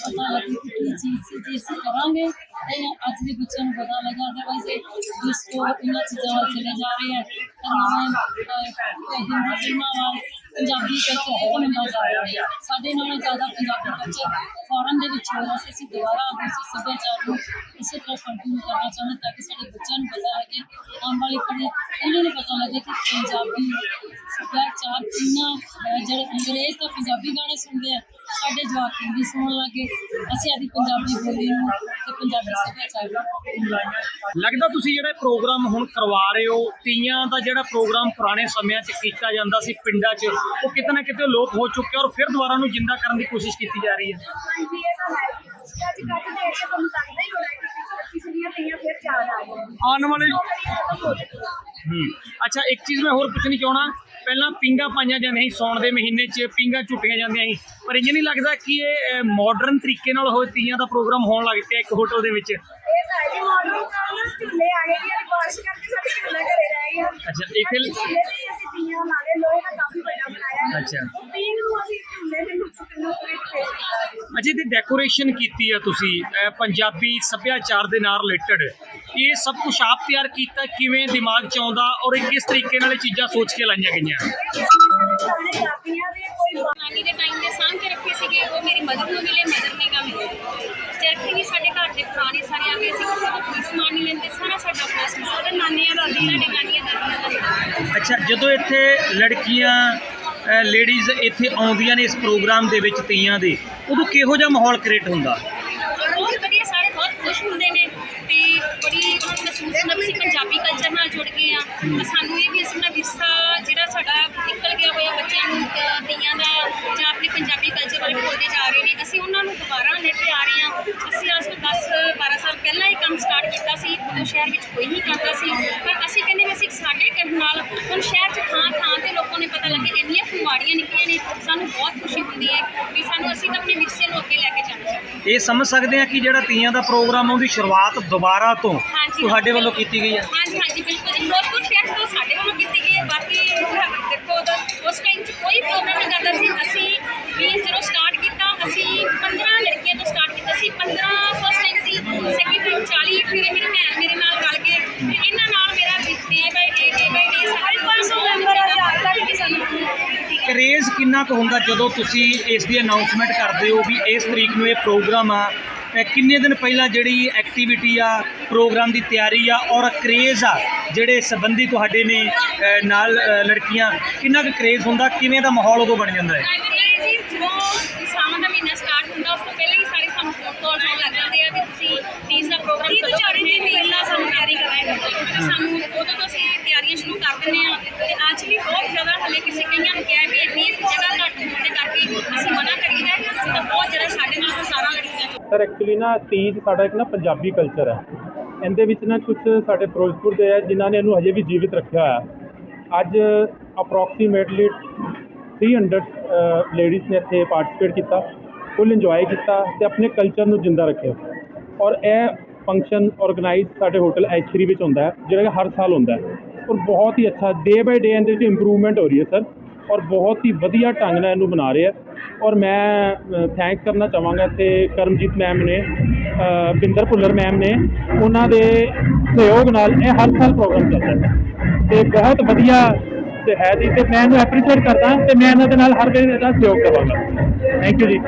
ਪਤਾ ਲੱਗੇ ਕਿ ਕੀ ਚੀਜ਼ ਸੀ ਜੇ ਅਸੀਂ ਕਰਾਂਗੇ ਤੇ ਅੱਜ ਦੇ ਬੱਚਿਆਂ ਨੂੰ ਪਤਾ ਲੱਗਾ ਅਦਰਵਾਈਜ਼ ਇਹ ਜਿਸ ਤੋਂ ਇਹਨਾਂ ਚੀਜ਼ਾਂ ਵੱਲ ਚਲੇ ਜਾ ਰਹੇ ਹੈ ਤਾਂ ਨਵੇਂ ਅਹ, ਹਿੰਦੀ ਫਿਲਮਾਂ ਵੱਲ ਪੰਜਾਬੀ ਕਲਚਰ ਖਤਮ ਹੁੰਦਾ ਜਾ ਰਿਹਾ ਹੈ ਸਾਡੇ ਨਾਲੋਂ ਜ਼ਿਆਦਾ ਪੰਜਾਬੀ ਕਲਚਰ ਫੋਰਨ ਦੇ ਵਿੱਚ ਹੋ ਰਿਹਾ ਸੀ ਅਸੀਂ ਦੁਬਾਰਾ ਉਸ ਸੱਭਿਆਚਾਰ ਨੂੰ ਇਸੇ ਤਰ੍ਹਾਂ ਕੰਟੀਨਿਊ ਕਰਨਾ ਚਾਹੁੰਦੇ ਤਾਂ ਕਿ ਸਾਡੇ ਬੱਚਿਆਂ ਨੂੰ ਪਤਾ ਲੱਗੇ ਆਉਣ ਵਾਲੀ ਪੀੜ੍ਹੀ ਉਹਨਾਂ ਨੂੰ ਪਤਾ ਲੱਗੇ ਕਿ ਪੰਜਾਬੀ ਸੱਭਿਆਚਾਰ ਕਿੰਨਾ ਅਹ, ਜਿਹੜੇ ਅੰਗਰੇਜ਼ ਤਾਂ ਪੰਜਾਬੀ ਗਾਣੇ ਸੁਣਦੇ ਆ ਸਾਡੇ ਜਵਾਕ ਹਿੰਦੀ ਸੁਣਨ ਲੱਗੇ ਅਸੀਂ ਆਦੀ ਪੰਜਾਬੀ ਬੋਲੀ ਨੂੰ ਤੇ ਪੰਜਾਬੀ ਸੱਭਿਆਚਾਰ ਨੂੰ ਲੱਗਦਾ ਤੁਸੀਂ ਜਿਹੜਾ ਪ੍ਰੋਗਰਾਮ ਹੁਣ ਕਰਵਾ ਰਹੇ ਹੋ ਤੀਆਂ ਦਾ ਜਿਹੜਾ ਪ੍ਰੋਗਰਾਮ ਪੁਰਾਣੇ ਸਮਿਆਂ 'ਚ ਕੀਤਾ ਜਾਂਦਾ ਸੀ ਪਿੰਡਾਂ 'ਚ ਉਹ ਕਿਤੇ ਨਾ ਕਿਤੇ ਲੋਪ ਹੋ ਚੁੱਕਿਆ ਔਰ ਫਿਰ ਦੁਬਾਰਾ ਨੂੰ ਜਿੰਦਾ ਕਰਨ ਦੀ ਕੋਸ਼ਿਸ਼ ਕੀਤੀ ਜਾ ਰਹੀ ਹੈ ਹਾਂਜੀ ਇਹ ਤਾਂ ਹੈ। ਅੱਜ ਕੱਲ੍ਹ ਦੇ ਕੇ ਤੁਹਾਨੂੰ ਲੱਗਦਾ ਹੀ ਹੋਣਾ ਫਿਰ ਚਾਰ ਆ ਆਉਣ ਵਾਲੇ ਹੋ ਅੱਛਾ ਇੱਕ ਚੀਜ਼ ਮੈਂ ਹੋਰ ਪੁੱਛਣੀ ਚਾਹਣਾ ਪਹਿਲਾਂ ਪਿੰਗਾ ਪਾਈਆਂ ਜਾਂਦੀਆਂ ਸੀ ਸੌਣ ਦੇ ਮਹੀਨੇ 'ਚ ਪਿੰਗਾ ਝੁੱਟੀਆਂ ਜਾਂਦੀਆਂ ਸੀ। ਪਰ ਇੰਜ ਨਹੀਂ ਲੱਗਦਾ ਕਿ ਇਹ ਮਾਡਰਨ ਤਰੀਕੇ ਨਾਲ ਹੋਏ ਤੀਆਂ ਦਾ ਪ੍ਰੋਗਰਾਮ ਹੋਣ ਲੱਗ ਪਿਆ ਇੱਕ ਹੋਟਲ ਦੇ ਵਿੱਚ। ਇਹ ਤਾਂ ਹੈ ਜੀ ਮਾਡਰਨ ਨਾਲ ਨਾ ਝੂਲੇ ਆ ਗਏ ਜੀ ਅੱਜ ਬਾਰਿਸ਼ ਕਰਕੇ ਸਾਡੇ ਝੂਲੇ ਘਰੇ ਰਹਿ ਗਏ ਹਨ। ਅੱਛਾ, ਇੱਥੇ- ਅੱਜ ਝੂਲੇ ਤੇ ਹੀ ਅਸੀਂ ਤੀਆਂ ਨਾਲੇ ਲੋਹੇ ਦਾ ਕਾਫੀ ਵੱਡਾ ਬਣਾਇਆ। ਹੈ ਅੱਛਾ। ਤੀਨ ਨੂੰ ਅਸੀਂ ਝੂਲੇ ਦੇ ਵਿੱਚ ਕਿੰਨਾ ਪੇਟ ਪੇਸ਼ ਕੀਤਾ ਹੈ ਅਜੇ ਦੀ ਡੈਕੋਰੇਸ਼ਨ ਕੀਤੀ ਹੈ ਤੁਸੀਂ ਪੰਜਾਬੀ ਸੱਭਿਆਚਾਰ ਦੇ ਨਾਲ ਰਿਲੇਟਡ ਇਹ ਸਭ ਕੁਝ ਆਪ ਤਿਆਰ ਕੀਤਾ ਕਿਵੇਂ ਦਿਮਾਗ 'ਚ ਆਉਂਦਾ ਔਰ ਇਹ ਕਿਸ ਤਰੀਕੇ ਨਾਲ ਇਹ ਚੀਜ਼ਾਂ ਸੋਚ ਕੇ ਲਾਈਆਂ ਗਈਆਂ? ਪੁਰਾਣੇ ਕਾਪੀਆਂ ਦੇ ਕੋਈ ਨਾਨੀ ਦੇ ਟਾਈਮ ਦੇ ਸਾਂਭ ਕੇ ਰੱਖੇ ਸੀਗੇ ਉਹ ਮੇਰੀ ਮਦਰ ਨੂੰ ਮਿਲੇ ਮਦਰ ਨੇ ਕਾ ਮਿਲੇ ਚਰਖੇ ਵੀ ਸਾਡੇ ਘਰ ਦੇ ਪੁਰਾਣੇ ਸਾਰੇ ਆ ਗਏ ਸੀ ਕਿਸੇ ਤੋਂ ਕੋਈ ਸਮਾਨ ਨਹੀਂ ਲੈਂਦੇ ਸਾਰਾ ਸਾਡਾ ਆਪਣਾ ਸਮਾਨ ਸਾਡੇ ਨਾਨੀਆਂ ਦਾ ਸਾਡੇ ਨਾਨੀਆਂ ਦਾਦੀਆਂ ਦਾ ਅੱਛਾ ਜਦੋਂ ਇੱਥੇ ਲੜਕੀਆਂ ਲੇਡੀਜ਼ ਇੱਥੇ ਆਉਂਦੀਆਂ ਨੇ ਇਸ ਪ੍ਰੋਗਰਾਮ ਦੇ ਵਿੱਚ ਤੀਆਂ ਦੇ। ਉਦੋਂ ਕਿਹੋ ਜਿਹਾ ਮਾਹੌਲ ਕ੍ਰੀਏਟ ਹੁੰਦਾ? ਬਹੁਤ ਵਧੀਆ, ਸਾਰੇ ਬਹੁਤ ਖੁਸ਼ ਹੁੰਦੇ ਨੇ ਤੇ ਬੜੀ ਮਹਿਸੂਸ ਹੁੰਦਾ ਵੀ ਅਸੀਂ ਪੰਜਾਬੀ ਕਲਚਰ ਨਾਲ ਜੁੜ ਗਏ ਆ ਸਾਨੂੰ ਇਹ ਵੀ ਅਸੀਂ ਆਪਣਾ ਵਿਰਸਾ ਜਿਹੜਾ ਸਾਡਾ ਨਿਕਲ ਗਿਆ ਹੋਇਆ ਬੱਚਿਆਂ ਨੂੰ ਤੀਆਂ ਦਾ ਜਾਂ ਆਪਣੇ ਪੰਜਾਬੀ ਕਲਚਰ ਬਾਰੇ ਬੋਲਦੇ ਜਾ ਰਹੇ ਨੇ, ਅਸੀਂ ਉਹਨਾਂ ਨੂੰ ਦੁਬਾਰਾ ਲੈ ਕੇ ਆ ਰਹੇ ਹਾਂ। ਅਸੀਂ ਅੱਜ ਤੋਂ 10 12 ਸਾਲ ਪਹਿਲਾਂ ਇਹ ਕੰਮ ਸਟਾਰਟ ਕੀਤਾ ਸੀ, ਉਦੋਂ ਸ਼ਹਿਰ ਵਿੱਚ ਕੋਈ ਨਹੀਂ ਕਰਦਾ ਸੀ। ਪਰ ਅਸੀਂ ਕਹਿੰਦੇ ਵੀ ਅਸੀਂ ਸਾਡੇ ਕਰਨ ਨਾਲ ਹੁਣ ਸ਼ਹਿਰ 'ਚ ਥਾਂ ਥਾਂ ਤੇ ਲੋਕਾਂ ਨੂੰ ਪਤਾ ਲੱਗੇ ਫੁਲਵਾੜੀਆਂ ਨਿਕਲੀਆਂ ਨੇ ਸਾਨੂੰ ਬਹੁਤ ਖੁਸ਼ੀ ਹੁੰਦੀ ਹੈ ਵੀ ਸਾਨੂੰ ਅਸੀਂ ਤਾਂ ਆਪਣੇ ਵਿਰਸੇ ਨੂੰ ਅੱਗੇ ਲੈ ਕੇ ਜਾਣਾ ਚਾਹੁੰਦੇ ਇਹ ਸਮਝ ਸਕਦੇ ਆ ਕਿ ਜਿਹੜਾ ਤੀਆਂ ਦਾ ਪ੍ਰੋਗਰਾਮ ਆ ਉਹਦੀ ਸ਼ੁਰੂਆਤ ਦੁਬਾਰਾ ਤੋਂ ਹਾਂਜੀ ਤੁਹਾਡੇ ਵੱਲੋਂ ਕੀਤੀ ਗਈ ਹੈ? ਹਾਂਜੀ ਹਾਂਜੀ ਬਿਲਕੁਲ ਜੀ। ਫਿਰੋਜ਼ਪੁਰ ਸ਼ਹਿਰ ਤੋਂ ਸਾਡੇ ਵੱਲੋਂ ਕੀਤੀ ਗਈ ਹੈ। ਬਾਕੀ ਦੇਖੋ ਉਦੋਂ ਉਸ ਟਾਈਮ 'ਚ ਕੋਈ ਪ੍ਰੋਗਰਾਮ ਨਹੀਂ ਕਰਦਾ ਸੀ। ਕਰੇਜ਼ ਕਿੰਨਾ ਕੁ ਹੁੰਦਾ ਜਦੋਂ ਤੁਸੀਂ ਇਸ ਦੀ ਅਨਾਉਂਸਮੈਂਟ ਕਰਦੇ ਹੋ ਵੀ ਇਸ ਤਰੀਕ ਨੂੰ ਇਹ ਪ੍ਰੋਗਰਾਮ ਆ? ਕਿੰਨੇ ਦਿਨ ਪਹਿਲਾਂ ਜਿਹੜੀ ਐਕਟੀਵਿਟੀ ਆ ਪ੍ਰੋਗਰਾਮ ਦੀ ਤਿਆਰੀ ਆ ਔਰ ਕਰੇਜ਼ ਆ ਜਿਹੜੇ ਸੰਬੰਧੀ ਤੁਹਾਡੇ ਨੇ ਨਾਲ ਲੜਕੀਆਂ ਕਿੰਨਾ ਕੁ ਕਰੇਜ਼ ਹੁੰਦਾ ਕਿਵੇਂ ਦਾ ਮਾਹੌਲ ਉਦੋਂ ਬਣ ਜਾਂਦਾ ਹੈ? ਇਹ ਜੀ ਜਦੋਂ ਸਾਵਣ ਦਾ ਮਹੀਨਾ ਸਟਾਰਟ ਹੁੰਦਾ ਉਸ ਤੋਂ ਪਹਿਲਾਂ ਹੀ ਸਾਰੇ ਸਾਨੂੰ ਲੱਗ ਜਾਂਦੇ ਕਿਸੇ ਕਈਆਂ ਨੂੰ ਕਿਹਾ ਵੀ ਇੰਨੀ ਜਗ੍ਹਾ ਘੱਟ ਹੋਣ ਦੇ ਕਰਕੇ ਅਸੀਂ ਮਨਾ ਕਰੀਦਾ ਤਾਂ ਬਹੁਤ ਜ਼ਿਆਦਾ ਸਾਡੇ ਨਾਲ ਸਾਰਾ ਲੜਕੀਆਂ ਸਰ ਐਕਚੁਅਲੀ ਨਾ ਤੀਜ ਸਾਡਾ ਇੱਕ ਨਾ ਪੰਜਾਬੀ ਕਲਚਰ ਹੈ। ਇਹਦੇ ਵਿੱਚ ਨਾ ਕੁਝ ਸਾਡੇ ਫਿਰੋਜ਼ਪੁਰ ਦੇ ਹੈ, ਜਿਨ੍ਹਾਂ ਨੇ ਇਹਨੂੰ ਹਜੇ ਵੀ ਜੀਵਿਤ ਰੱਖਿਆ ਹੋਇਆ ਅੱਜ ਅਪਰੋਕਸੀਮੇਟਲੀ 300 ਲੇਡੀਜ਼ ਨੇ ਇੱਥੇ ਪਾਰਟਿਸਿਪੇਟ ਕੀਤਾ ਫੁੱਲ ਇੰਜੋਏ ਕੀਤਾ ਤੇ ਆਪਣੇ ਕਲਚਰ ਨੂੰ ਜਿੰਦਾ ਰੱਖਿਆ। ਔਰ ਇਹ ਫੰਕਸ਼ਨ ਆਰਗੇਨਾਈਜ਼ ਸਾਡੇ ਹੋਟਲ ਐਚਰੀ ਵਿੱਚ ਹੁੰਦਾ ਹੈ, ਜਿਹੜਾ ਕਿ ਹਰ ਸਾਲ ਹੁੰਦਾ ਹੈ। ਔਰ ਬਹੁਤ ਹੀ ਅੱਛਾ ਡੇ ਬਾਈ ਡੇ ਇਹਦੇ ਵਿੱਚ ਇੰਪਰੂਵਮੈਂਟ ਹੋ ਰਹੀ ਹੈ ਸਰ ਔਰ ਬਹੁਤ ਹੀ ਵਧੀਆ ਢੰਗ ਨਾਲ ਇਹਨੂੰ ਬਣਾ ਰਿਹਾ ਔਰ ਮੈਂ ਥੈਂਕ ਕਰਨਾ ਚਾਹਾਂਗਾ ਇੱਥੇ ਕਰਮਜੀਤ ਮੈਮ ਨੇ ਬਿੰਦਰ ਭੁੱਲਰ ਮੈਮ ਨੇ, ਉਹਨਾਂ ਦੇ ਸਹਿਯੋਗ ਨਾਲ ਇਹ ਹਰ ਸਾਲ ਪ੍ਰੋਗਰਾਮ ਚੱਲਦਾ ਹੈ। ਤੇ ਬਹੁਤ ਵਧੀਆ ਤੇ ਹੈ ਜੀ। ਤੇ ਮੈਂ ਇਹਨੂੰ ਐਪਰੀਸ਼ੀਏਟ ਕਰਦਾ ਤੇ ਮੈਂ ਇਹਨਾਂ ਦੇ ਨਾਲ ਹਰ ਵੇਲੇ ਇਹਦਾ ਸਹਿਯੋਗ ਕਰਾਂਗਾ। ਥੈਂਕ ਯੂ ਜੀ।